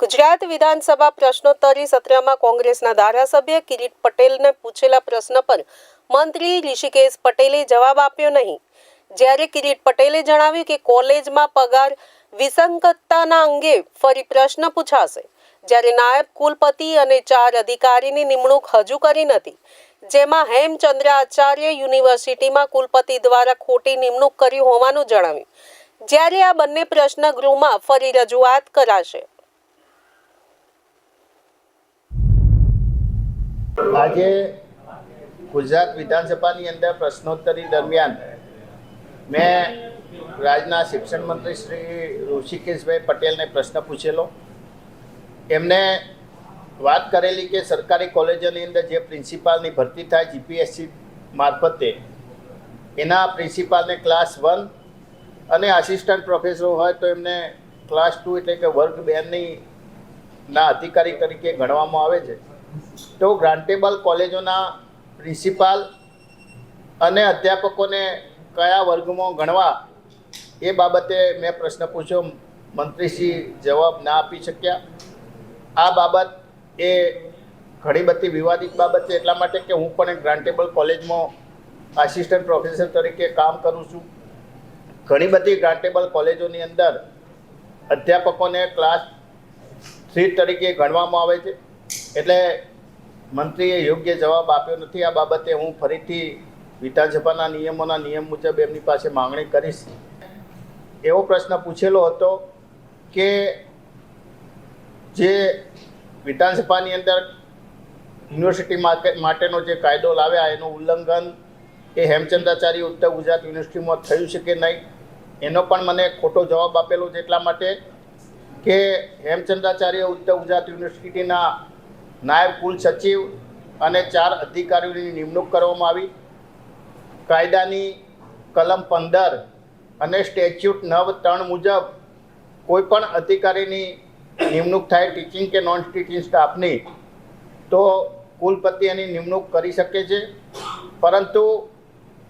ગુજરાત વિધાનસભા પ્રશ્નોત્તરી સત્રમાં કોંગ્રેસના ધારાસભ્ય કિરીટ પટેલને પૂછેલા પ્રશ્ન પર મંત્રી ઋષિકેશ પટેલે જવાબ આપ્યો નહીં. જ્યારે કિરીટ પટેલે જણાવ્યું કે કોલેજમાં પગાર વિસંગતતાના અંગે ફરી પ્રશ્ન પૂછાશે. જ્યારે નાયબ કુલપતિ અને ચાર અધિકારીની નિમણૂક હજુ કરી નથી. જેમાં હેમચંદ્ર આચાર્ય યુનિવર્સિટીમાં કુલપતિ દ્વારા ખોટી નિમણૂક કરી હોવાનું જણાવ્યું. જ્યારે આ બંને પ્રશ્ન ગૃહમાં ફરી રજૂઆત કરાશે. આજે ગુજરાત વિધાનસભાની અંદર પ્રશ્નોત્તરી દરમિયાન મેં રાજ્યના શિક્ષણ મંત્રી શ્રી ઋષિકેશભાઈ પટેલને પ્રશ્ન પૂછેલો. એમને વાત કરેલી કે સરકારી કોલેજોની અંદર જે પ્રિન્સિપાલની ભરતી થાય જીપીએસસી મારફતે, એના પ્રિન્સિપાલને ક્લાસ વન અને આસિસ્ટન્ટ પ્રોફેસર હોય તો એમને ક્લાસ ટુ એટલે કે વર્ગ બેની ના અધિકારી તરીકે ગણવામાં આવે છે. તો ગ્રાન્ટેબલ કોલેજોના પ્રિન્સિપાલ અને અધ્યાપકોને કયા વર્ગમાં ગણવા એ બાબતે મેં પ્રશ્ન પૂછ્યો. મંત્રીશ્રી જવાબ ના આપી શક્યા. આ બાબત એ ઘણી બધી વિવાદિત બાબત છે, એટલા માટે કે હું પણ એક ગ્રાન્ટેબલ કોલેજમાં આસિસ્ટન્ટ પ્રોફેસર તરીકે કામ કરું છું. ઘણી બધી ગ્રાન્ટેબલ કોલેજોની અંદર અધ્યાપકોને ક્લાસ થ્રી તરીકે ગણવામાં આવે છે. એટલે મંત્રીએ યોગ્ય જવાબ આપ્યો નથી. આ બાબતે હું ફરીથી વિધાનસભાના નિયમોના નિયમ મુજબ એમની પાસે માંગણી કરીશ. એવો પ્રશ્ન પૂછેલો હતો કે જે વિધાનસભાની અંદર યુનિવર્સિટી માટેનો જે કાયદો લાવ્યા એનું ઉલ્લંઘન એ હેમચંદ્રાચાર્ય ઉત્તર ગુજરાત યુનિવર્સિટીમાં થયું છે કે નહીં? એનો પણ મને ખોટો જવાબ આપેલો છે એટલા માટે કે હેમચંદ્રાચાર્ય ઉત્તર ગુજરાત યુનિવર્સિટીના નાયબ કુલ સચિવ અને ચાર અધિકારીઓની નિમણૂક કરવામાં આવી. કાયદાની કલમ પંદર અને સ્ટેચ્યુટ નવ ત્રણ મુજબ કોઈપણ અધિકારીની નિમણૂક થાય ટીચિંગ કે નોન ટીચિંગ સ્ટાફની, તો કુલપતિ એની નિમણૂક કરી શકે છે. પરંતુ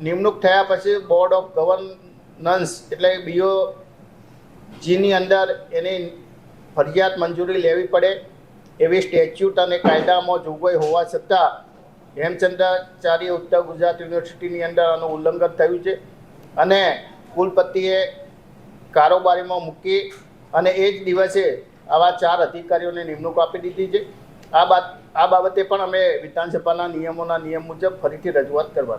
નિમણૂક થયા પછી બોર્ડ ઓફ ગવર્નન્સ એટલે બીઓ જીની અંદર એની ફરજિયાત મંજૂરી લેવી પડે. એવી સ્ટેચ્યુટ અને કાયદામાં જોગવાઈ હોવા છતાં હેમચંદ્રાચાર્ય ઉત્તર ગુજરાત યુનિવર્સિટીની અંદર આનું ઉલ્લંઘન થયું છે. અને કુલપતિએ કારોબારીમાં મૂકી અને એ જ દિવસે આવા ચાર અધિકારીઓને નિમણૂક આપી દીધી છે. આ બાત આ બાબતે પણ અમે વિધાનસભાના નિયમોના નિયમ મુજબ ફરીથી રજૂઆત કરવા